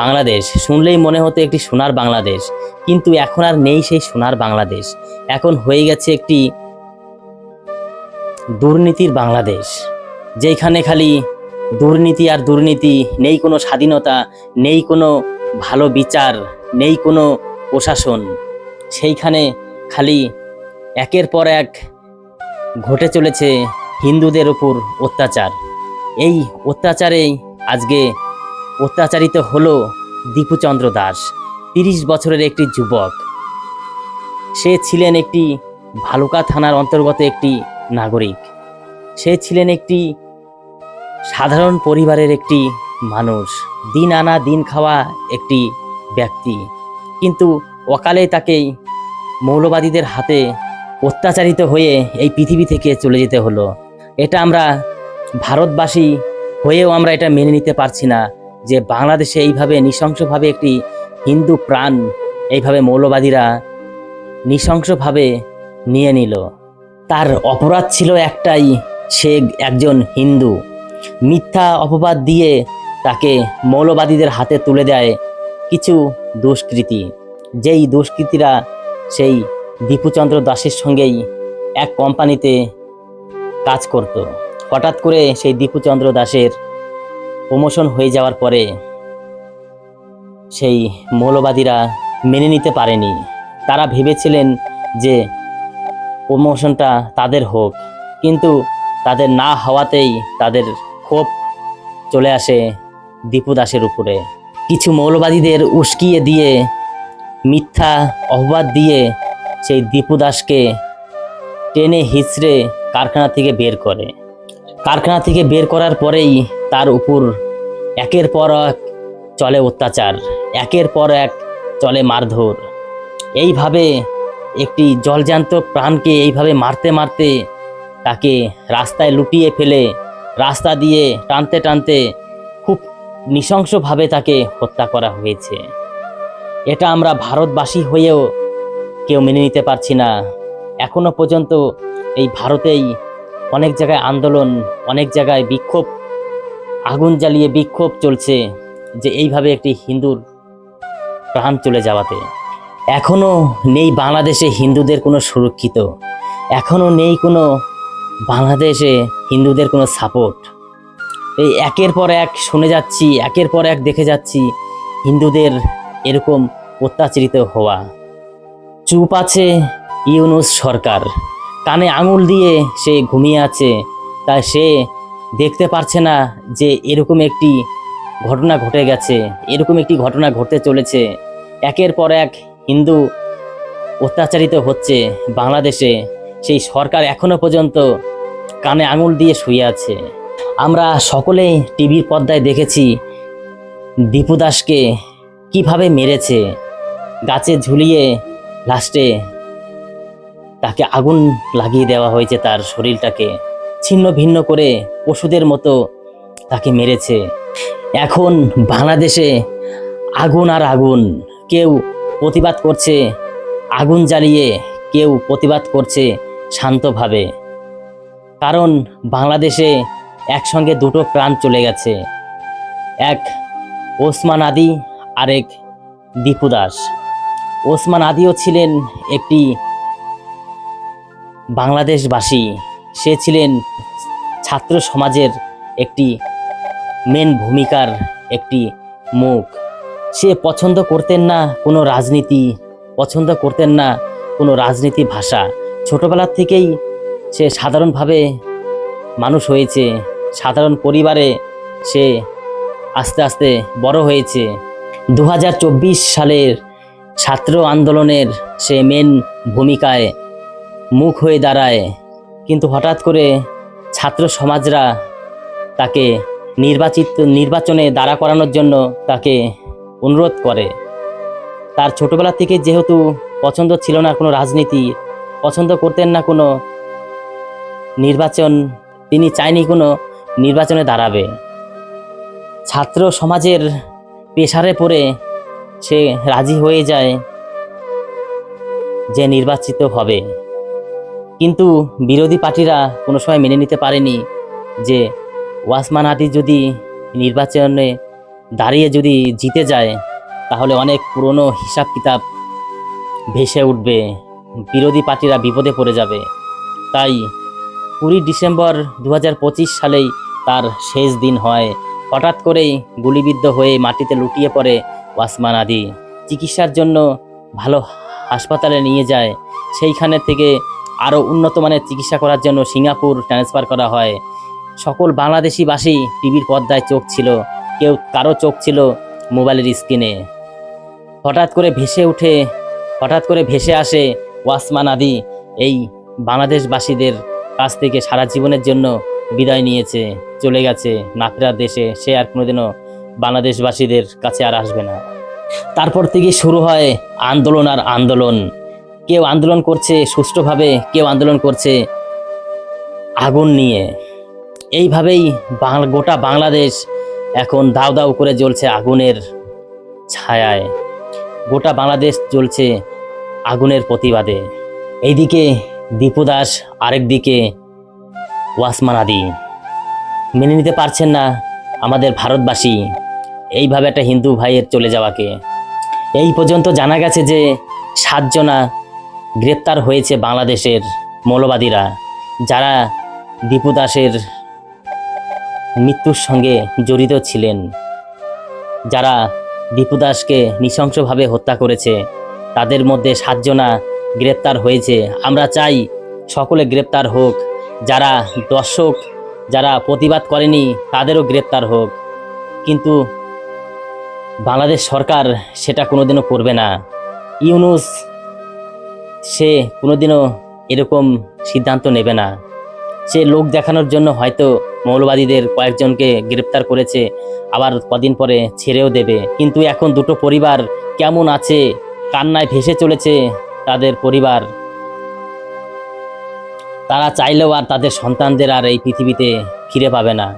বাংলাদেশ। শুনলেই মনে হতো একটি সোনার বাংলাদেশ, কিন্তু এখন আর নেই সেই সোনার বাংলাদেশ। এখন হয়ে গেছে একটি দুর্নীতির বাংলাদেশ, যেখানে খালি দুর্নীতি আর দুর্নীতি, নেই কোনো স্বাধীনতা, নেই কোনো ভালো বিচার, নেই কোনো প্রশাসন। সেইখানে খালি একের পর এক ঘটে চলেছে হিন্দুদের উপর অত্যাচার। এই অত্যাচারেই আজকে অত্যাচারিত হল দীপুচন্দ্র দাস, তিরিশ বছরের একটি যুবক। সে ছিলেন একটি ভালুকা থানার অন্তর্গত একটি নাগরিক। সে ছিলেন একটি সাধারণ পরিবারের একটি মানুষ। দিন আনা দিন খাওয়া একটি ব্যক্তি। কিন্তু অকালে তাকে মৌলবাদীদের হাতে অত্যাচারিত হয়ে এই পৃথিবী থেকে চলে যেতে হলো। এটা আমরা ভারতবাসী হয়েও আমরা এটা মেনে নিতে পারছি না। যে বাংলাদেশে এইভাবে নৃশংসভাবে একটি হিন্দু প্রাণ এইভাবে মৌলবাদীরা নৃশংসভাবে নিয়ে নিল। তার অপরাধ ছিল একটাই, সে একজন হিন্দু। মিথ্যা অপবাদ দিয়ে তাকে মৌলবাদীদের হাতে তুলে দেয় কিছু দুষ্কৃতী। যেই দুষ্কৃতীরা সেই দীপুচন্দ্র দাসের সঙ্গেই এক কোম্পানিতে কাজ করত। হঠাৎ করে সেই দীপুচন্দ্র দাসের প্রমোশন হয়ে যাওয়ার পরে সেই মৌলবাদীরা মেনে নিতে পারেনি। তারা ভেবেছিলেন যে প্রমোশনটা তাদের হোক, কিন্তু তাদের না হওয়াতেই তাদের ক্ষোভ চলে আসে দীপু দাসের উপরে। কিছু মৌলবাদীদের উস্কিয়ে দিয়ে, মিথ্যা অপবাদ দিয়ে সেই দীপু দাসকে টেনে হিচড়ে কারখানা থেকে বের করে। কারখানা থেকে বের করার পরেই তার উপর একের পর এক চলে অত্যাচার, একের পর এক চলে মারধর। এইভাবে একটি জলজান্ত প্রাণকে এইভাবে মারতে মারতে তাকে রাস্তায় লুটিয়ে ফেলে, রাস্তা দিয়ে টানতে টানতে খুব নৃশংসভাবে তাকে হত্যা করা হয়েছে। এটা আমরা ভারতবাসী হয়েও কেউ মেনে নিতে পারছি না। এখনও পর্যন্ত এই ভারতেই অনেক জায়গায় আন্দোলন, অনেক জায়গায় বিক্ষোভ, আগুন জ্বালিয়ে বিক্ষোভ চলছে যে এইভাবে একটি হিন্দুর প্রাণ চলে যাওয়াতে। এখনও নেই বাংলাদেশে হিন্দুদের কোনো সুরক্ষিত। এখনও নেই কোনো বাংলাদেশে হিন্দুদের কোনো সাপোর্ট। এই একের পর এক শুনে যাচ্ছি, একের পর এক দেখে যাচ্ছি হিন্দুদের এরকম অত্যাচারিত হওয়া। চুপ আছে ইউনুস সরকার। কানে আঙুল দিয়ে সে ঘুমিয়ে আছে। তাই সে দেখতে পারছে না যে এরকম একটি ঘটনা ঘটে গেছে, এরকম একটি ঘটনা ঘটতে চলেছে। একের পর এক হিন্দু অত্যাচারিত হচ্ছে বাংলাদেশে। সেই সরকার এখনও পর্যন্ত কানে আঙুল দিয়ে শুয়ে আছে। আমরা সকলেই টিভির পর্দায় দেখেছি দীপু দাসকে কীভাবে মেরেছে, গাছে ঝুলিয়ে লাস্টে তাকে আগুন লাগিয়ে দেওয়া হয়েছে তার শরীরটাকে। ছিন্ন ভিন্ন করে পশুদের মতো তাকে মেরেছে। এখন বাংলাদেশে আগুন আর আগুন। কেউ প্রতিবাদ করছে, আগুন জ্বালিয়ে কেউ প্রতিবাদ করছে শান্তভাবে। কারণ বাংলাদেশে একসঙ্গে দুটো প্রাণ চলে গেছে। এক ওসমান আদি, আরেক দীপু দাস। ওসমান আদিও ছিলেন একটি বাংলাদেশবাসী, সে ছিলেন ছাত্র সমাজের একটি মেন ভূমিকার একটি মুখ। সে পছন্দ করতেন না কোনো রাজনীতি, পছন্দ করতেন না কোনো রাজনীতি ভাষা। ছোটবেলার থেকেই সে সাধারণভাবে মানুষ হয়েছে, সাধারণ পরিবারে সে আস্তে আস্তে বড় হয়েছে। দু হাজার চব্বিশ সালের ছাত্র আন্দোলনের সে মেন ভূমিকায় মুখ হয়ে দাঁড়ায়। কিন্তু হঠাৎ করে ছাত্র সমাজরা তাকে নির্বাচিত, নির্বাচনে দাঁড়া করানোর জন্য তাকে অনুরোধ করে। তার ছোটবেলা থেকে যেহেতু পছন্দ ছিল না কোনো রাজনীতি, পছন্দ করতেন না কোনো নির্বাচন, তিনি চায়নি কোনো নির্বাচনে দাঁড়াবে। ছাত্র সমাজের পেশারে পড়ে সে রাজি হয়ে যায় যে নির্বাচিত হবে। কিন্তু বিরোধী পার্টিরা কোনো সময় মেনে নিতে পারেনি যে ওয়াসমান আদি যদি নির্বাচনে দাঁড়িয়ে যদি জিতে যায়, তাহলে অনেক পুরনো হিসাব কিতাব ভেসে উঠবে, বিরোধী পার্টিরা বিপদে পড়ে যাবে। তাই কুড়ি ডিসেম্বর দু হাজার পঁচিশ সালেই তার শেষ দিন হয়। হঠাৎ করেই গুলিবিদ্ধ হয়ে মাটিতে লুটিয়ে পড়ে ওয়াসমান আদি। চিকিৎসার জন্য ভালো হাসপাতালে নিয়ে যায়। সেইখানে থেকে আরও উন্নত মানের চিকিৎসা করার জন্য সিঙ্গাপুর ট্রান্সফার করা হয়। সকল বাংলাদেশিবাসী টিভির পর্দায় চোখ ছিল, কেউ কারও চোখ ছিল মোবাইলের স্ক্রিনে। হঠাৎ করে ভেসে উঠে, হঠাৎ করে ভেসে আসে ওয়াসমান আদি, এই বাংলাদেশবাসীদের কাছ থেকে সারা জীবনের জন্য বিদায় নিয়েছে, চলে গেছে নাফেরার দেশে, সে আর কোনোদিনও বাংলাদেশবাসীদের কাছে আর আসবে না। তারপর থেকে শুরু হয় আন্দোলন আর আন্দোলন। কেউ আন্দোলন করছে, সুষ্ঠুভাবে কেউ আন্দোলন করছে আগুন নিয়ে। এইভাবেই গোটা বাংলাদেশ এখন দাউ দাউ করে জ্বলছে আগুনের ছায়ায়। গোটা বাংলাদেশ জ্বলছে আগুনের প্রতিবাদে। এইদিকে দীপু দাস, আরেক দিকে ওয়াসমান আদি। মেনে নিতে পারছেন না আমাদের ভারতবাসী এইভাবে একটা হিন্দু ভাইয়ের চলে যাওয়াকে। এই পর্যন্ত জানা গেছে যে সাতজনা গ্রেপ্তার হয়েছে বাংলাদেশের মৌলবাদীরা, যারা দীপু দাসের মৃত্যুর সঙ্গে জড়িত ছিলেন, যারা দীপু দাসকে নৃশংসভাবে হত্যা করেছে। তাদের মধ্যে সাতজনা গ্রেপ্তার হয়েছে। আমরা চাই সকলে গ্রেপ্তার হোক। যারা দর্শক, যারা প্রতিবাদ করেনি, তাদেরও গ্রেপ্তার হোক। কিন্তু বাংলাদেশ সরকার সেটা কোনোদিনও করবে না। ইউনুস সে কোনোদিনও এরকম সিদ্ধান্ত নেবে না। সে লোক দেখানোর জন্য হয়তো মৌলবাদীদের কয়েকজনকে গ্রেপ্তার করেছে, আবার কদিন পরে ছেড়েও দেবে। কিন্তু এখন দুটো পরিবার কেমন আছে, কান্নায় ভেসে চলেছে তাদের পরিবার। তারা চাইলেও আর তাদের সন্তানদের আর এই পৃথিবীতে ফিরে পাবে না।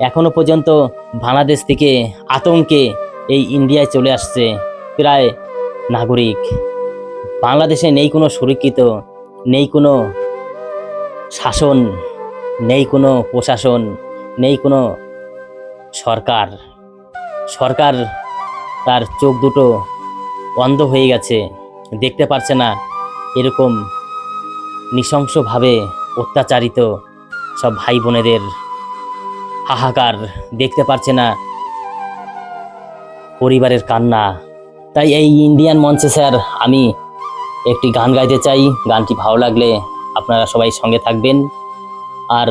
এখনও পর্যন্ত বাংলাদেশ থেকে আতঙ্কে এই ইন্ডিয়ায় চলে আসছে প্রায় নাগরিক। বাংলাদেশে নেই কোনো সুরক্ষিত, নেই কোনো শাসন, নেই কোনো প্রশাসন, নেই কোনো সরকার। সরকার তার চোখ দুটো অন্ধ হয়ে গেছে, দেখতে পারছে না এরকম নৃশংসভাবে অত্যাচারিত সব ভাই বোনেদের হাহাকার, দেখতে পারছে না পরিবারের কান্না। তাই এই ইন্ডিয়ান মঞ্চে স্যার আমি একটি গান গাইতে চাই। গানটি ভালো লাগলে আপনারা সবাই সঙ্গে থাকবেন। আর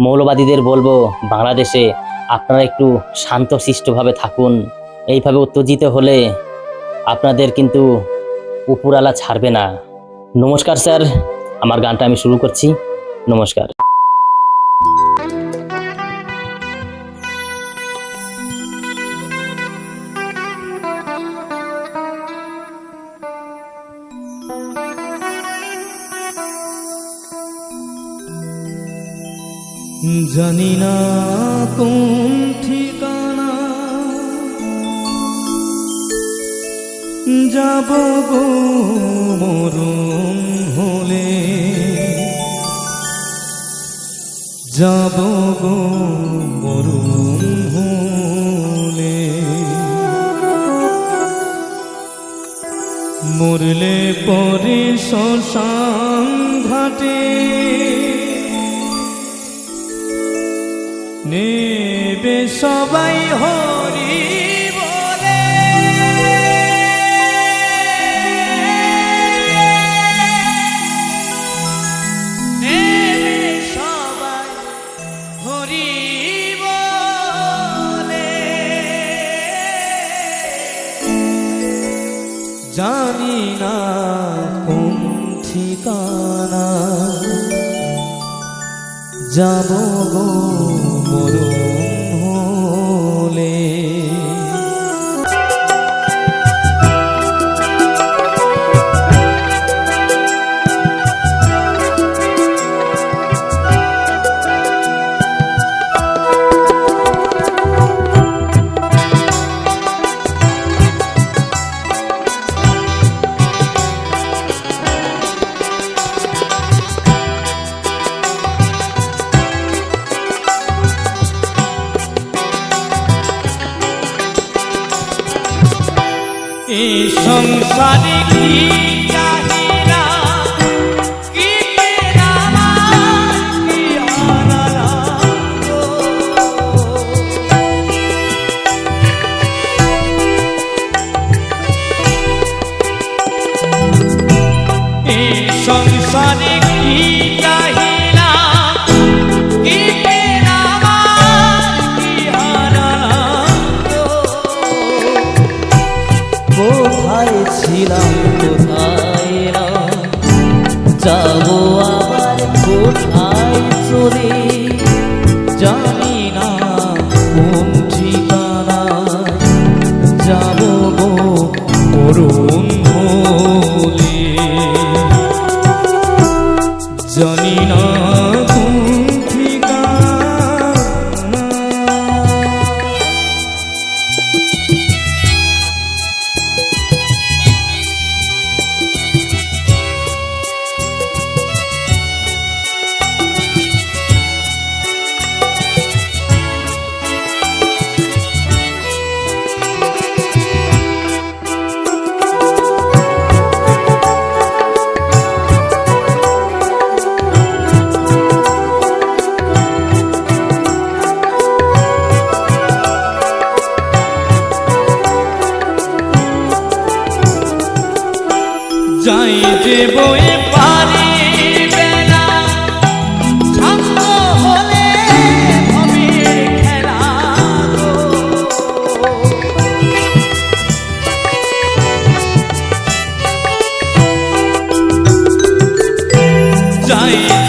মৌলবাদীদের বলব, বাংলাদেশে আপনারা একটু শান্তশিষ্টভাবে থাকুন। এইভাবে উত্তেজিত হলে আপনাদের কিন্তু উপরালা ছাড়বে না। নমস্কার স্যার, আমার গানটা আমি শুরু করছি। নমস্কার। জানি না কোন ঠিকানা। যাব গো মরুম হলে। যাব গো মরুম হলে। মরলে পরে শ্মশান ঘাটে সবাই হরি বলে। জানি না কোন ঠিকানা যাব গো মরুম এই সংসারে কি যাই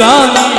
জানি